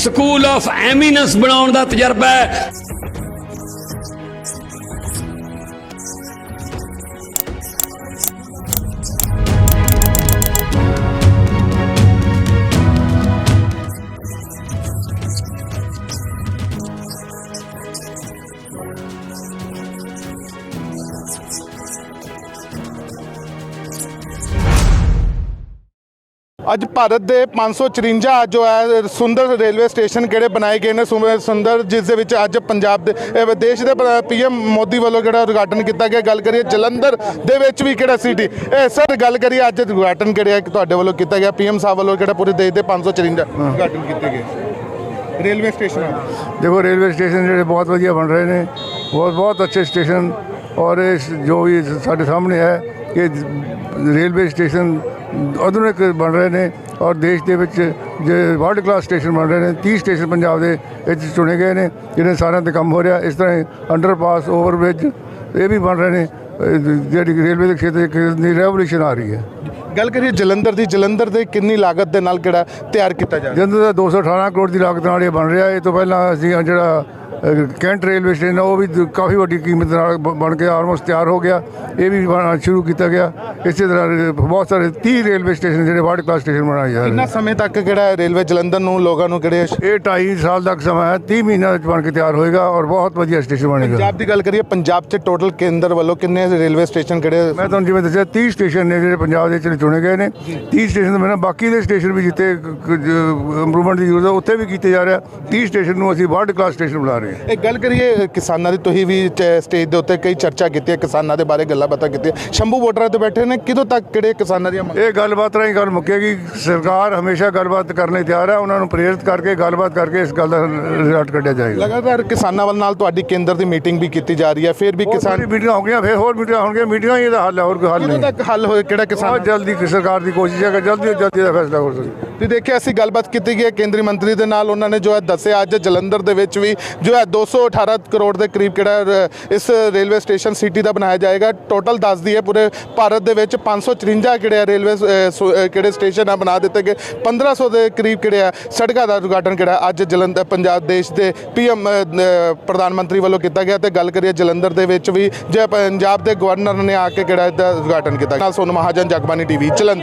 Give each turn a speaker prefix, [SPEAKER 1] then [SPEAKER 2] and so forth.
[SPEAKER 1] School of eminence ਬਣਾਉਣ ਦਾ ਤਜਰਬਾ ਹੈ।
[SPEAKER 2] ਅੱਜ ਭਾਰਤ ਦੇ 554 ਜੋ ਹੈ ਸੁੰਦਰ ਰੇਲਵੇ ਸਟੇਸ਼ਨ ਕਿਹੜੇ ਬਣਾਏ ਗਏ ਨੇ? ਸੁੰਦਰ- ਜਿਸ ਦੇ ਵਿੱਚ ਅੱਜ ਪੰਜਾਬ ਦੇ ਇਹ ਦੇਸ਼ ਦੇ ਪੀਐਮ ਮੋਦੀ ਵੱਲੋਂ ਜਿਹੜਾ ਉਦਘਾਟਨ ਕੀਤਾ ਗਿਆ। ਗੱਲ ਕਰੀਏ ਜਲੰਧਰ ਦੇ ਵਿੱਚ ਵੀ ਕਿਹੜਾ ਸਿਟੀ ਇਹ ਸਰ ਗੱਲ ਕਰੀਏ ਅੱਜ ਉਦਘਾਟਨ ਕਿਹੜਾ ਤੁਹਾਡੇ ਵੱਲੋਂ ਕੀਤਾ ਗਿਆ। ਪੀਐਮ ਸਾਹਿਬ ਵੱਲੋਂ ਕਿਹੜਾ ਪੂਰੇ ਦੇਸ਼ ਦੇ 554 ਉਦਘਾਟਨ ਕੀਤੇ ਗਏ। ਰੇਲਵੇ ਸਟੇਸ਼ਨਾਂ
[SPEAKER 3] ਦੇਖੋ ਰੇਲਵੇ ਸਟੇਸ਼ਨ ਜਿਹੜੇ ਬਹੁਤ ਵਧੀਆ ਬਣ ਰਹੇ ਨੇ। ਬਹੁਤ ਬਹੁਤ ਅੱਛੇ ਸਟੇਸ਼ਨ। ਔਰ ਇਸ ਜੋ ਵੀ ਸਾਡੇ ਸਾਹਮਣੇ ਹੈ ਕਿ ਰੇਲਵੇ ਸਟੇਸ਼ਨ ਆਧੁਨਿਕ ਬਣ ਰਹੇ ਨੇ ਔਰ ਦੇਸ਼ ਦੇ ਵਿੱਚ ਜੇ ਵਰਲਡ ਕਲਾਸ ਸਟੇਸ਼ਨ ਬਣ ਰਹੇ ਨੇ 30 ਸਟੇਸ਼ਨ ਪੰਜਾਬ ਦੇ ਵਿੱਚ ਚੁਣੇ ਗਏ ਨੇ ਜਿਹੜੇ ਸਾਰਿਆਂ ਤੇ ਕੰਮ ਹੋ ਰਿਹਾ ਇਸ ਤਰ੍ਹਾਂ ਅੰਡਰਪਾਸ ਓਵਰਬ੍ਰਿਜ ਇਹ ਵੀ ਬਣ ਰਹੇ ਨੇ ਜਿਹੜੀ ਰੇਲਵੇ ਦੇ ਖੇਤਰ ਨਈ ਰੈਵੋਲੂਸ਼ਨ ਆ ਰਹੀ ਹੈ।
[SPEAKER 2] ਗੱਲ ਕਰੀਏ ਜਲੰਧਰ ਦੀ ਜਲੰਧਰ ਦੇ ਕਿੰਨੀ ਲਾਗਤ ਦੇ ਨਾਲ ਕਿਹੜਾ ਤਿਆਰ ਕੀਤਾ ਜਾ ਰਿਹਾ?
[SPEAKER 3] ਜਲੰਧਰ ਦਾ 218 ਕਰੋੜ ਦੀ ਲਾਗਤ ਨਾਲ ਇਹ ਬਣ ਰਿਹਾ ਇਹ ਤੋਂ ਪਹਿਲਾਂ ਅਸੀਂ ਜਿਹੜਾ ਕੈਂਟ ਰੇਲਵੇ ਸਟੇਸ਼ਨ ਉਹ ਵੀ ਕਾਫੀ ਵੱਡੀ ਕੀਮਤ ਨਾਲ ਬਣ ਕੇ ਆਲਮੋਸਟ ਤਿਆਰ ਹੋ ਗਿਆ। ਇਹ ਵੀ ਬਣਨਾ ਸ਼ੁਰੂ ਕੀਤਾ ਗਿਆ। ਇਸੇ ਤਰ੍ਹਾਂ ਬਹੁਤ ਸਾਰੇ 30 ਰੇਲਵੇ ਸਟੇਸ਼ਨ ਜਿਹੜੇ ਵਰਲਡ ਕਲਾਸ ਸਟੇਸ਼ਨ ਬਣਾਏ ਜਾ ਰਹੇ
[SPEAKER 2] ਕਿੰਨਾ ਸਮੇਂ ਤੱਕ ਕਿਹੜਾ ਰੇਲਵੇ ਜਲੰਧਰ ਨੂੰ ਲੋਕਾਂ ਨੂੰ ਕਿਹੜੇ
[SPEAKER 3] ਇਹ 2.5 ਸਾਲ ਤੱਕ ਸਮਾਂ ਹੈ 30 ਮਹੀਨਿਆਂ ਵਿੱਚ ਬਣ ਕੇ ਤਿਆਰ ਹੋਏਗਾ ਔਰ ਬਹੁਤ ਵਧੀਆ ਸਟੇਸ਼ਨ ਬਣੇਗਾ।
[SPEAKER 2] ਪੰਜਾਬ ਦੀ ਗੱਲ ਕਰੀਏ ਪੰਜਾਬ 'ਚ ਟੋਟਲ ਕੇਂਦਰ ਵੱਲੋਂ ਕਿੰਨੇ ਰੇਲਵੇ ਸਟੇਸ਼ਨ ਕਿਹੜੇ
[SPEAKER 3] ਮੈਂ ਤੁਹਾਨੂੰ ਜਿਵੇਂ ਦੱਸਿਆ 30 ਸਟੇਸ਼ਨ ਨੇ ਜਿਹੜੇ ਪੰਜਾਬ ਦੇ ਵਿੱਚ ਚੁਣੇ ਗਏ ਨੇ। 30 ਸਟੇਸ਼ਨ ਤੋਂ ਬਿਨਾਂ ਬਾਕੀ ਦੇ ਸਟੇਸ਼ਨ ਵੀ ਜਿੱਥੇ ਇੰਪਰੂਵਮੈਂਟ ਦੀ ਜ਼ਰੂਰਤ ਹੈ ਉੱਥੇ ਵੀ ਕੀਤੇ ਜਾ ਰਿਹਾ 30 ਸਟੇਸ਼ਨ ਨੂੰ ਅਸੀਂ ਵਰਲਡ ਕਲਾਸ ਸਟੇਸ਼ਨ ਬਣਾ ਰਹੇ ਹਾਂ।
[SPEAKER 2] ਇਹ ਗੱਲ ਕਰੀਏ ਕਿਸਾਨਾਂ ਦੀ ਤੁਸੀਂ ਵੀ ਸਟੇਜ ਦੇ ਉੱਤੇ ਕਈ ਚਰਚਾ ਕੀਤੀ ਹੈ ਕਿਸਾਨਾਂ ਦੇ ਬਾਰੇ ਗੱਲਾਂ ਬਾਤਾਂ ਕੀਤੀਆਂ। ਸ਼ੰਭੂ ਵੋਟਰਾਂ ਤੇ ਬੈਠੇ ਨੇ ਕਿਦੋਂ ਤੱਕ ਕਿਹੜੇ ਕਿਸਾਨਾਂ ਦੀਆਂ
[SPEAKER 3] ਇਹ ਗੱਲਬਾਤ ਰਾਹੀਂ ਗੱਲ ਮੁੱਕੇਗੀ ਸਰਕਾਰ ਹਮੇਸ਼ਾ ਗੱਲਬਾਤ ਕਰਨ ਲਈ ਤਿਆਰ ਹੈ ਉਹਨਾਂ ਨੂੰ ਪ੍ਰੇਰਿਤ ਕਰਕੇ ਗੱਲਬਾਤ ਕਰਕੇ ਇਸ ਗੱਲ ਦਾ ਰਿਜ਼ਲਟ ਕੱਢਿਆ ਜਾਏਗਾ।
[SPEAKER 2] ਲਗਾਤਾਰ ਕਿਸਾਨਾਂ ਵੱਲ ਨਾਲ ਤੁਹਾਡੀ ਕੇਂਦਰ ਦੀ ਮੀਟਿੰਗ ਵੀ ਕੀਤੀ ਜਾ ਰਹੀ ਹੈ ਫਿਰ ਵੀ
[SPEAKER 3] ਕਿਸਾਨ ਮੀਟਿੰਗਾਂ ਹੋ ਗਈਆਂ ਫਿਰ ਹੋਰ ਮੀਟਿੰਗਾਂ ਹੋਣਗੀਆਂ ਮੀਟਿੰਗਾਂ ਹੀ ਇਹਦਾ ਹੱਲ ਹੈ ਹੋਰ ਕੋਈ ਹੱਲ
[SPEAKER 2] ਕਿਦੋਂ
[SPEAKER 3] ਨਹੀਂ।
[SPEAKER 2] ਤੱਕ ਹੱਲ ਹੋਏ ਕਿਹੜਾ ਕਿਸਾਨ
[SPEAKER 3] ਬਹੁਤ ਜਲਦੀ ਸਰਕਾਰ ਦੀ ਕੋਸ਼ਿਸ਼ ਹੈ ਕਿ ਜਲਦੀ ਤੋਂ ਜਲਦੀ ਦਾ ਫੈਸਲਾ ਹੋ ਸਕੇ।
[SPEAKER 2] ਤੁਸੀਂ ਦੇਖਿਆ ਅਸੀਂ ਗੱਲਬਾਤ ਕੀਤੀ ਗਈ ਹੈ ਕੇਂਦਰੀ ਮੰਤਰੀ ਦੇ ਨਾਲ। ਉਹਨਾਂ ਨੇ ਜੋ ਹੈ ਦੱਸਿਆ ਅੱਜ ਜਲੰਧਰ ਦੇ ਵਿੱਚ ਵੀ ਜੋ ਹੈ 218 ਕਰੋੜ ਦੇ ਕਰੀਬ ਕਿਹੜਾ ਇਸ ਰੇਲਵੇ ਸਟੇਸ਼ਨ ਸਿਟੀ ਦਾ ਬਣਾਇਆ ਜਾਏਗਾ। ਟੋਟਲ ਦੱਸ ਦਈਏ ਪੂਰੇ ਭਾਰਤ ਦੇ ਵਿੱਚ 554 ਕਿਹੜੇ ਆ ਰੇਲਵੇ ਕਿਹੜੇ ਸਟੇਸ਼ਨ ਆ ਬਣਾ ਦਿੱਤੇ ਗਏ। 1500 ਦੇ ਕਰੀਬ ਕਿਹੜੇ ਆ ਸੜਕਾਂ ਦਾ ਉਦਘਾਟਨ ਕਿਹੜਾ ਅੱਜ ਜਲੰਧਰ, ਪੰਜਾਬ ਦੇਸ਼ ਦੇ ਪੀਐਮ ਪ੍ਰਧਾਨ ਮੰਤਰੀ ਵੱਲੋਂ ਕੀਤਾ ਗਿਆ ਤੇ ਗੱਲ ਕਰੀਏ ਜਲੰਧਰ ਦੇ ਵਿੱਚ ਵੀ ਜੇ ਪੰਜਾਬ ਦੇ ਗਵਰਨਰ ਨੇ ਆ ਕੇ ਕਿਹੜਾ ਇਹਦਾ ਉਦਘਾਟਨ ਕੀਤਾ। ਨਾਲ ਸੋਨ ਮਹਾਜਨ ਜਗਬਾਨੀ ਟੀਵੀ, ਜਲੰਧਰ।